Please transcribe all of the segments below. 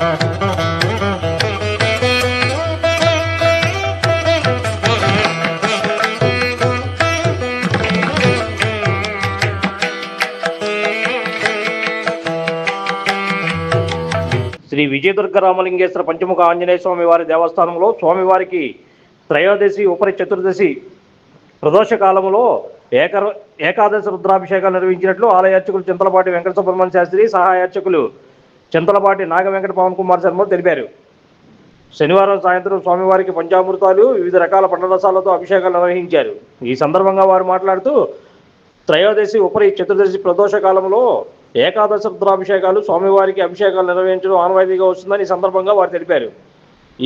శ్రీ విజయదుర్గ రామలింగేశ్వర పంచముఖ ఆంజనేయ స్వామి వారి దేవస్థానంలో స్వామివారికి త్రయోదశి ఉపరి చతుర్దశి ప్రదోష కాలంలో ఏక ఏకాదశి రుద్రాభిషేకాలు నిర్వహించినట్లు ఆలయ అర్చకులు చింతలపాటి వెంకట సుబ్రహ్మణ్య శాస్త్రి సహాయ అర్చకులు చింతలపాటి నాగ వెంకట పవన్ కుమార్ శర్మ తెలిపారు. శనివారం సాయంత్రం స్వామివారికి పంచామృతాలు వివిధ రకాల పండరసాలతో అభిషేకాలు నిర్వహించారు. ఈ సందర్భంగా వారు మాట్లాడుతూ త్రయోదశి ఉపరి చతుర్దశి ప్రదోష కాలంలో ఏకాదశ రుద్రాభిషేకాలు స్వామివారికి అభిషేకాలు నిర్వహించడం ఆనవాయితీగా వస్తుందని ఈ సందర్భంగా వారు తెలిపారు.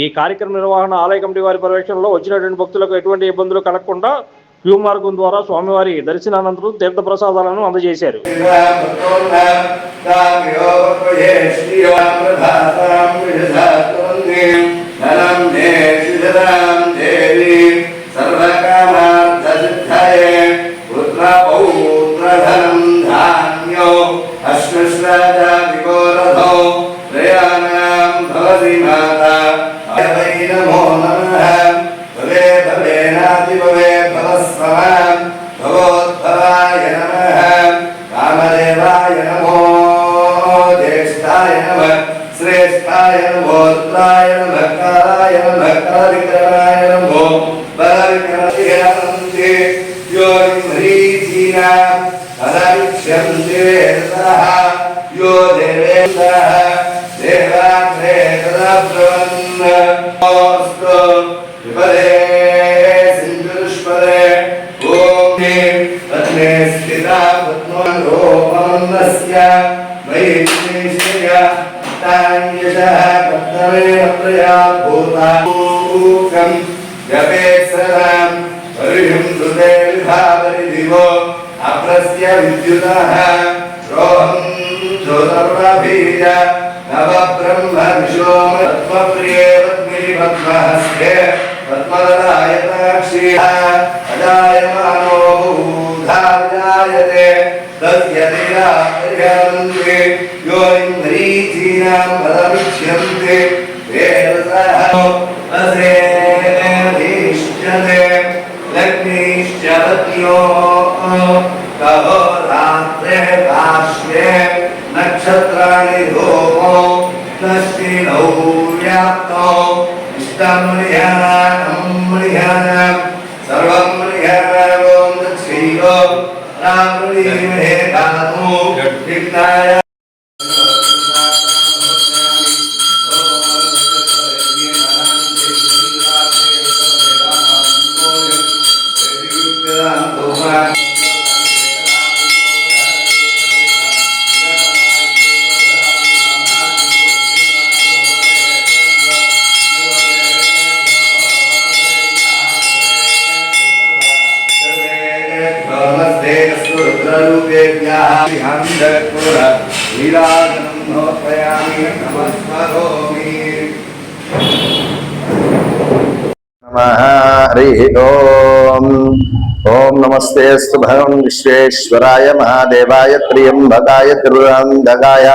ఈ కార్యక్రమ నిర్వహణ ఆలయ కమిటీ వారి పర్యవేక్షణలో వచ్చినటువంటి భక్తులకు ఎటువంటి ఇబ్బందులు కలగకుండా క్యూ మార్గం ద్వారా స్వామివారి దర్శనానంతరం తీర్థ ప్రసాదాలను అందజేశారు అశ్వశ్రాజావిగోరథో ஓத்ராய நம ஓத்ராய நம கராய நம கரவிக்கராய நமோ பரவிக்கரந்தே யோகிரீசீனா அனரிக்ஷம் தேவதா யோ தேவேந்தா தேவாத்ரே ததா பிரவன்ன ஓஸ்து விபதே சிந்துருஷ்பதே ஓம் பத்மே ஸ்திதா பத்மோ ரோமன்னஸ்ய दिवो अप्रस्य विद्युतः रोहं ज्योतरुणाभीज नवब्रह्मविशोमत्वप्रिये पद्मिनि पद्महस्ते पद्मदलायताक्षी अजायमा ఇంద్రీచీనాం పదమిచ్యంతే వేదసః అసేధిష్యతే లగ్నిశ్చ పత్యో కహో రాత్రే పార్శ్వే నక్షత్రాణి ధూమో దక్షిణౌ వ్యాప్తో ఇష్టం మృహ్యానం సర్వం మృహ్యానం దక్షిణో రామృహే కాను విఘ్నాయ హరి ఓం ఓం నమస్తే భగవన్ విశ్వేశ్వరాయ మహాదేవాయ త్రియంబకాయ త్రిపురాంధకాయ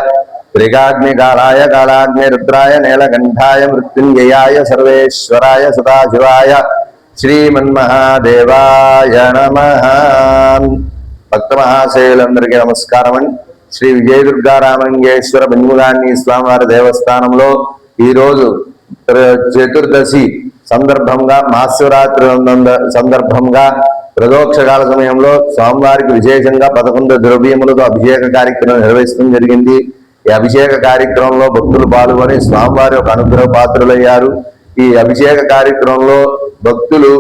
త్రిగాగ్నికాలాయ కాళాగ్నిరుద్రాయ నీలకంఠాయ మృత్యుంజయాయ సర్వేశ్వరాయ సదాశివాయ శ్రీమన్మహాదేవాయ నమ. భక్త మహాశయులందరికీ నమస్కారం అండి శ్రీ విజయ దుర్గారామంగేశ్వర బెంగులాన్ని స్వామివారి దేవస్థానంలో ఈరోజు చతుర్దశి సందర్భంగా మహాశివరాత్రి సందర్భంగా ప్రదోక్షకాల సమయంలో స్వామివారికి విశేషంగా పదకొండు ద్రవ్యములతో అభిషేక కార్యక్రమం నిర్వహించడం జరిగింది. ఈ అభిషేక కార్యక్రమంలో భక్తులు పాల్గొని స్వామివారి యొక్క అనుగ్రహ పాత్రులయ్యారు. ఈ అభిషేక కార్యక్రమంలో భక్తులు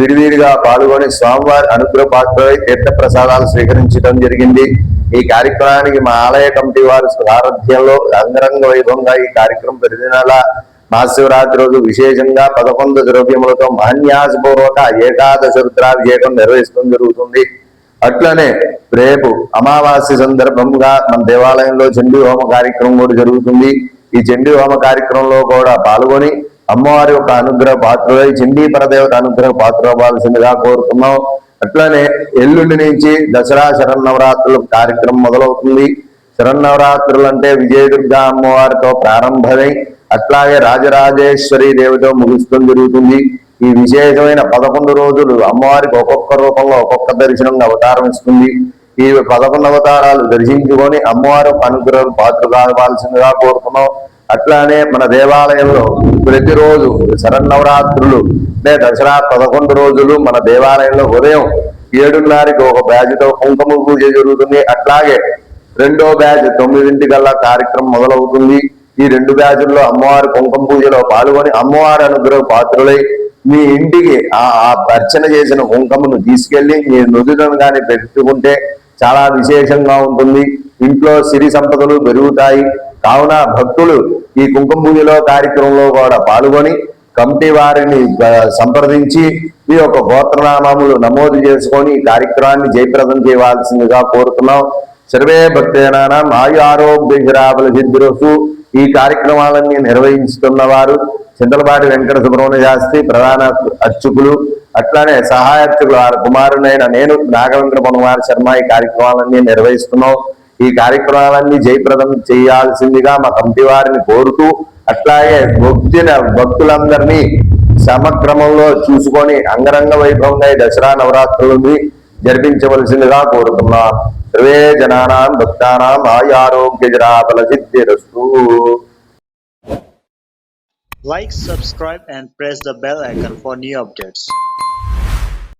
విడివిడిగా పాల్గొని స్వామివారి అనుగ్రహ పాత్రులై తీర్థ ప్రసాదాలు స్వీకరించడం జరిగింది. ఈ కార్యక్రమానికి మా ఆలయ కమిటీ వారి సారథ్యంలో అంగరంగ వైభవంగా ఈ కార్యక్రమం ప్రతి మహాశివరాత్రి రోజు విశేషంగా పదకొండు ద్రవ్యములతో మహాన్యాసపూర్వక ఏకాదశ రుద్రాభిషేకం నిర్వహించడం జరుగుతుంది. అట్లనే రేపు అమావాస్య సందర్భంగా మన దేవాలయంలో చండీ హోమ కార్యక్రమం కూడా జరుగుతుంది. ఈ చండీ హోమ కార్యక్రమంలో కూడా పాల్గొని అమ్మవారి యొక్క అనుగ్రహ పాత్రలై చండీ పరదేవత అనుగ్రహ పాత్ర అవ్వాల్సిందిగా కోరుతున్నాం. అట్లనే ఎల్లుండి నుంచి దసరా శరన్నవరాత్రుల కార్యక్రమం మొదలవుతుంది. శరన్నవరాత్రులు అంటే విజయదుర్గా అమ్మవారితో ప్రారంభమై అట్లాగే రాజరాజేశ్వరి దేవితో ముగించడం జరుగుతుంది ఈ విశేషమైన పదకొండు రోజులు అమ్మవారికి ఒక్కొక్క రూపంలో ఒక్కొక్క దర్శనంగా అవతారం ఇస్తుంది. ఈ పదకొండు అవతారాలు దర్శించుకొని అమ్మవారు అనుగ్రహం పాత్ర కావాల్సిందిగా కోరుతున్నాం. అట్లానే మన దేవాలయంలో ప్రతిరోజు శరన్నవరాత్రులు అంటే దసరా పదకొండు రోజులు మన దేవాలయంలో ఉదయం ఏడున్నరకి ఒక బ్యాచ్తో కుంకుమ పూజ జరుగుతుంది. అట్లాగే రెండో బ్యాచ్ తొమ్మిదింటికల్లా కార్యక్రమం మొదలవుతుంది. ఈ రెండు బ్యాచుల్లో అమ్మవారి కుంకుమ పూజలో పాల్గొని అమ్మవారి అనుగ్రహ పాత్రులై మీ ఇంటికి ఆ అర్చన చేసిన కుంకుమను తీసుకెళ్ళి మీ నుదుటను కానీ పెట్టుకుంటే చాలా విశేషంగా ఉంటుంది. ఇంట్లో సిరి సంపదలు పెరుగుతాయి. కావున భక్తులు ఈ కుంకుమ పూజలో కార్యక్రమంలో కూడా పాల్గొని కమిటీ వారిని సంప్రదించి ఈ యొక్క గోత్రనామములు నమోదు చేసుకొని ఈ కార్యక్రమాన్ని జయప్రదం చేయవలసిందిగా కోరుతున్నాం. సర్వే భక్తేనాం ఆయు ఆరోగ్యరాబల సిద్ధిరసు ఈ కార్యక్రమాలన్నీ నిర్వహిస్తున్న వారు చింతలపాటి వెంకట సుబ్రహ్మణ్య శాస్త్రి ప్రధాన అర్చకులు అట్లానే సహాయ అర్చకులు వారి కుమారునైన నేను నాగవేంద్ర పనుమార్ శర్మ ఈ కార్యక్రమాలన్నీ నిర్వహిస్తున్నాం. ఈ కార్యక్రమాలన్నీ జయప్రదం చేయాల్సిందిగా మా కమిటీ వారిని కోరుతూ అట్లాగే భక్తుల భక్తులందరినీ సమక్రమంలో చూసుకొని అంగరంగ వైభవంగా దసరా నవరాత్రులని జరిపించవలసిందిగా కోరుతున్నాం. सर्वे जनानां भक्तानां आयारोग्यजराबलसिद्धिरस्तु। Like subscribe and press the bell icon for new updates